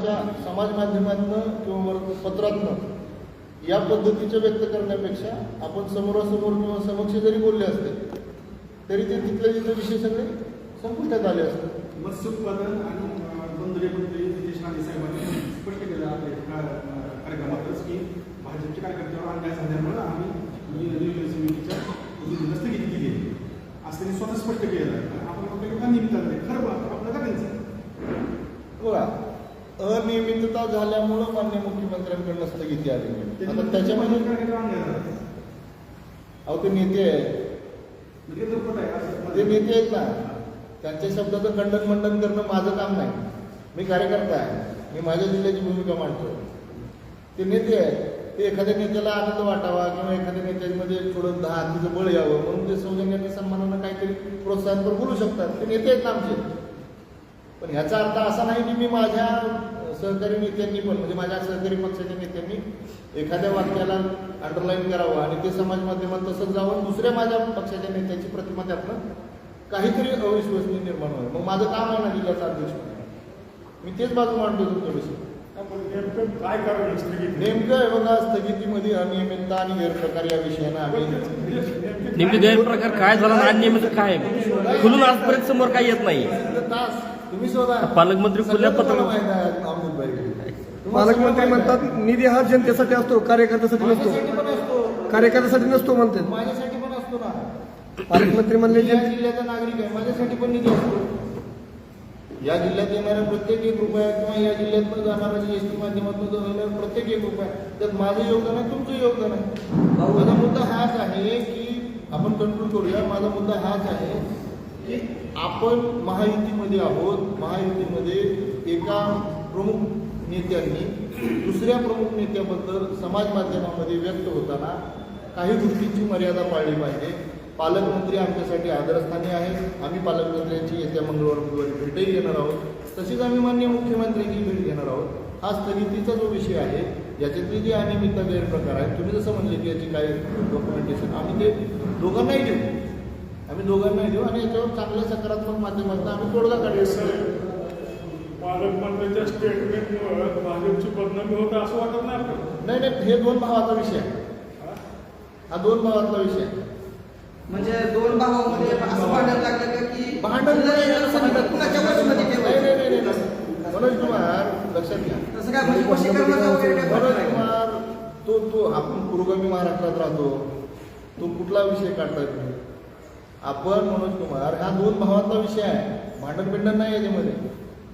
अशा समाज माध्यमातनं किंवा वर- पत्रातनं या पद्धतीचं व्यक्त करण्यापेक्षा आपण समोरासमोर किंवा समक्ष जरी बोलले असते तरी ते तिथले तिथले विषय सगळे संपुष्टात आले असते. मत्स्य उत्पादन आणि बंदरे मंत्री नितेश राणे साहेबांनी स्पष्ट केलं आपल्या कार्यक्रमातच की भाजपच्या कार्यकर्त्यावर अन्याय झाल्यामुळं आम्ही नि- नियोजन समितीच्या स्थगिती केली असं त्यांनी स्वतः स्पष्ट केलेलं आहे आपण म्हटलं की हा निमित्तानं नाही खरं बा- आपलं करायचं बघा अनियमितता झाल्यामुळं मान्य मुख्यमंत्र्यांकडनं स्थगिती आली आता त्याच्यामध्ये. अहो ते नेते म्हणजे आहे? ते नेते आहेत ना. त्यांच्या शब्दाचं खंडन मंडन करणं माझं काम नाही. मी कार्यकर्ता आहे. मी माझ्या जिल्ह्याची भूमिका मांडतो ते नेते आहेत. ते एखाद्या नेत्याला आनंद वाटावा किंवा एखाद्या नेत्यांमध्ये थोडं दहा तिचं बळ यावं म्हणून ते सौजन्याने सन्मानानं काहीतरी प्रोत्साहन पण बोलू शकतात. ते नेते आहेत ना आमचे. पण ह्याचा अर्थ असा नाही की मी माझ्या सहकारी नेत्यांनी पण म्हणजे माझ्या सहकारी पक्षाच्या नेत्यांनी एखाद्या वाक्याला अंडरलाईन करावं आणि ते समाज माध्यमात तसंच जावं दुसऱ्या माझ्या पक्षाच्या नेत्याची प्रतिमा त्यातनं काहीतरी अविश्वसनीय निर्माण होईल मग माझं काम आहे ना जिल्ह्याचा अध्यक्ष. मी तेच बाजू मांडतो तुमच्याविषयी नेमकं काय करावं स्थगिती? नेमकं आहे बघा स्थगितीमध्ये अनियमितता आणि गैरप्रकार या विषयानं आम्ही नेमके गैरप्रकार काय झाला अनियमित काय? खुलून आजपर्यंत समोर काही येत नाही. तास तुम्ही शोधा. पालकमंत्री खुल्या पत्र- माहिती आहे, अमोलभाई. तुम्हाला पालकमंत्री म्हणतात. निधी हा जनतेसाठी असतो कार्यकर्त्यासाठी नसतो. कार्यकर्त्यासाठी नसतो म्हणतात. माझ्यासाठी पण असतो ना. पालकमंत्री म्हणले मी या जन- जिल्ह्याचा नागरिक आहे माझ्यासाठी पण निधी असतो. या जिल्ह्यात येणाऱ्या प्रत्येक एक रुपया किंवा या जिल्ह्यातनं जाणारा जी एस टी माध्यमातून जाणारा प्रत्येक एक रुपया. त्यात माझं योगदान आहे तुमचं योगदान आहे. माझा मुद्दा हाच आहे की आपण कंट्रोल करूया. माझा मुद्दा हाच आहे की आपण महायुतीमध्ये आहोत. महायुतीमध्ये एका प्रमुख नेत्यांनी दुसऱ्या प्रमुख नेत्याबद्दल समाज माध्यमामध्ये व्यक्त होताना काही गोष्टींची मर्यादा पाळली पाहिजे. पालकमंत्री आमच्यासाठी आदरस्थानी आहेत. आम्ही पालकमंत्र्यांची येत्या मंगळवार बुधवारी भेटही घेणार आहोत. तसेच आम्ही मान्य मुख्यमंत्र्यांची भेट घेणार आहोत. हा स्थगितीचा जो विषय आहे याच्यातली जी अनियमितता गैरप्रकार आहेत तुम्ही जसं म्हणले की याची काय डॉक्युमेंटेशन आम्ही ते दोघांनाही देऊ. आम्ही दोघांनाही देऊ आणि याच्यावर चांगल्या सकारात्मक माध्यमातून आम्ही तोडगा काढू. पालकमंत्र्यांच्या स्टेटमेंटमुळे भाजपची बदनामी होत असं वाटत नाही आपल्याला. नाही नाही हे दोन भावाचा विषय आहे. हा? दोन भावातला विषय आहे. म्हणजे दोन भावामध्ये असं भांडण लागलं का की भांडण नाही, जिल्हा कुणाच्या वशीमध्ये नाही ठेवायचं? नाही नाही नाही. मनोज कुमार लक्षात घ्या. तसं काय म्हणजे वशीकरणाचा वगैरे काही मनोज प्रकार नाही. कुमार तो तो आपण पुरोगामी महाराष्ट्रात राहतो. तो कुठला विषय काढताय? तुम्ही आपण मनोज कुमार हा दोन भावातला विषय आहे. भांडण बिंडण नाही याच्यामध्ये.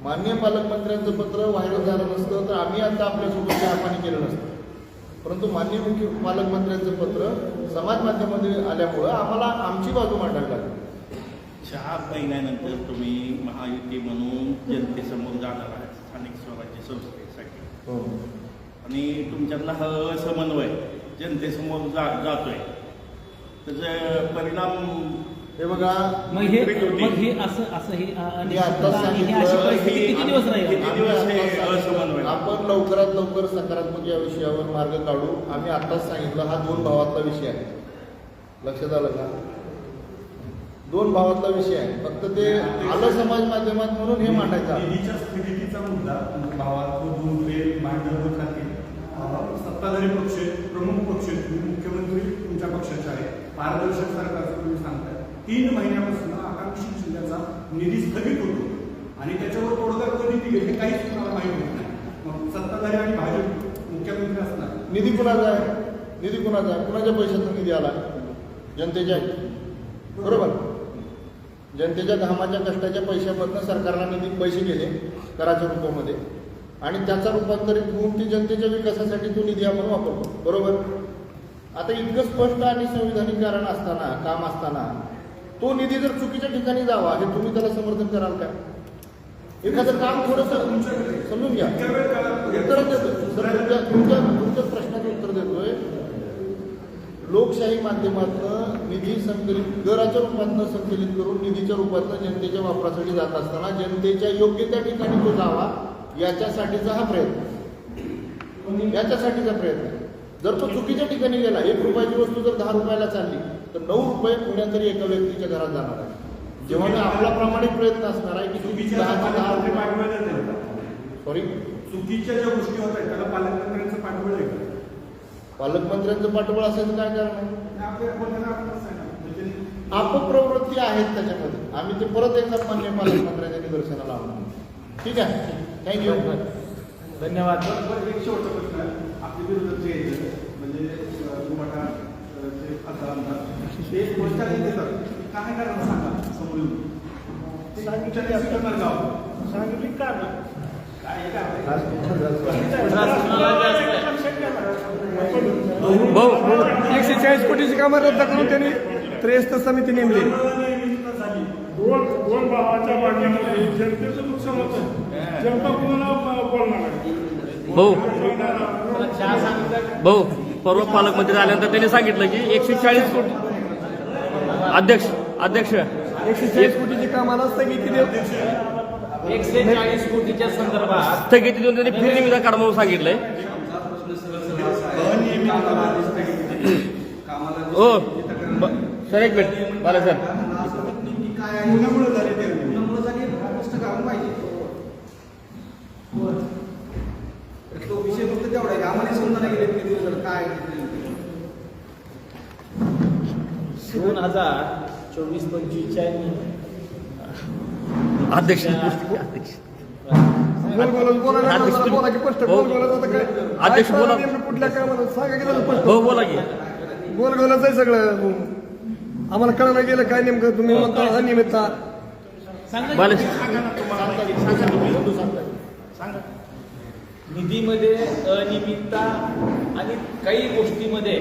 मान्य पालकमंत्र्यांचं पत्र व्हायरल झालं नसतं तर आम्ही आता आपल्यासोबत चहापाणी केलं नसतं. परंतु मान्य मुख्य पालकमंत्र्यांचं पत्र समाज माध्यमामध्ये आल्यामुळं आम्हाला आमची बाजू मांडावी लागली. सहा महिन्यानंतर तुम्ही महायुती म्हणून जनतेसमोर जाणार आहात स्थानिक स्वराज्य संस्थेसाठी. हो. आणि तुमच्यातला हा असमन्वय जनतेसमोर जा जातोय. त्याचा परिणाम हे बघा मग हे मग हे असं असं हे आणि हे अशी सांगितलं परिस्थिती किती दिवस राहील? किती दिवस हे असमन्वय? आपण लवकरात लवकर सकारात्मक या विषयावर मार्ग काढू. आम्ही आत्ताच सांगितलं हा दोन भावातला विषय आहे. लक्षात आलं का? दोन भावातला विषय आहे. फक्त ते आलं समाज माध्यमात म्हणून हे मांडायचं स्थगितीचा मुद्दा भावात होत राहतील अं, सत्ताधारी पक्ष प्रमुख पक्ष मुख्यमंत्री तुमच्या पक्षाचे आहे पारदर्शक सरकारचं तुम्ही सांगताय. तीन महिन्यापासून आकांक्षित जिल्ह्याचा निधी स्थगित होतो. आणि त्याच्यावर तोडगा कधी निघेल हे काहीच तुम्हाला माहीत होत नाही. मग सत्ताधारी आणि भाजप मुख्यमंत्री असणार. निधी कुणाचा आहे? निधी कुणाचा आहे? कुणाच्या पैशातून निधी आला? जनतेच्या. बरोबर? जनतेच्या घामाच्या कष्टाच्या पैशामधनं सरकारला निधी पैसे गेले कराच्या रूपामध्ये. आणि त्याचा रूपांतरित होऊन ती जनतेच्या विकासासाठी तो निधी आपण वापरतो. बरोबर? आता इतकं स्पष्ट आणि संविधानिक कारण असताना काम असताना तो निधी जर चुकीच्या ठिकाणी जावा हे तुम्ही त्याला समर्थन कराल का? एखादं काम थोडंसं समजून घ्या. उत्तर देतो सर तुमच्या तुमच्या तुमच्या प्रश्नाचं उत्तर देतोय. लोकशाही माध्यमातनं निधी संकलित दराच्या रूपातनं संकलित करून निधीच्या रूपातनं जनतेच्या वापरासाठी जात असताना जनतेच्या योग्य त्या ठिकाणी तो जावा याच्यासाठीचा हा प्रयत्न. याच्यासाठीचा प्रयत्न. जर तो चुकीच्या ठिकाणी गेला एक रुपयाची वस्तू जर दहा रुपयाला चालली तर नऊ रुपये कुण्या तरी एका व्यक्तीच्या घरात जाणार आहे. जेव्हा मी आपला प्रामाणिक प्रयत्न असणार आहे की ती चुकीच्या. सॉरी चुकीच्या ज्या गोष्टी होत आहेत त्याला पालकमंत्र्यांचं पाठबळ आहे पालकमंत्र्यांचं पाठबळ असायचं काय कारण आहे ना, म्हणजे अपप्रवृत्ती आहेत त्याच्यामध्ये. आम्ही ते परत एकदा मान्य पालकमंत्र्यांच्या निदर्शनाला आणू ठीक आहे? थँक्यू धन्यवाद. आपले विरोधक जे ते देतात काय कारण सांगा? समोर सांगितली भाऊ एकशे चाळीस कोटीची कामं रद्द करून त्यांनी त्रेस्त समिती नेमली. दोन भावाच्या जनतेचं नुकसान होतं. जनता कोणाला बोलणार भाऊ परवा पालकमंत्री आल्यानंतर त्यांनी सांगितलं की एकशे चाळीस कोटी अध्यक्ष अध्यक्ष. एकशे चाळीस कोटीची कामाला स्थगिती देऊ. एकशे चाळीस कोटीच्या संदर्भात स्थगिती देऊन त्यांनी फिरणी विधा काढा म्हणून सांगितलंय. ओ ब- सर एक मिनिट. बाला सर. ते. नम्र झाली प्रश्न घालून पाहिजे. तो विषय फक्त तेवढा आहे. आम्हाला समजा नाही गेले किती दिवस झाले, काय दोन हजार चोवीस पंचवीसच्या अध्यक्ष अध्यक्ष. अध्यक्ष, बोला हो. गोल अध्यक्ष, काय बोला. नेमकं कुठल्या कामाला सांगा की जरा स्पष्ट भाऊ बोला की. गोल गोलच आहे सगळं. आम्हाला कळलं गेलं काय नेमकं? तुम्ही म्हणता अनियमितता. बाला निधीमध्ये अनियमितता आणि काही गोष्टीमध्ये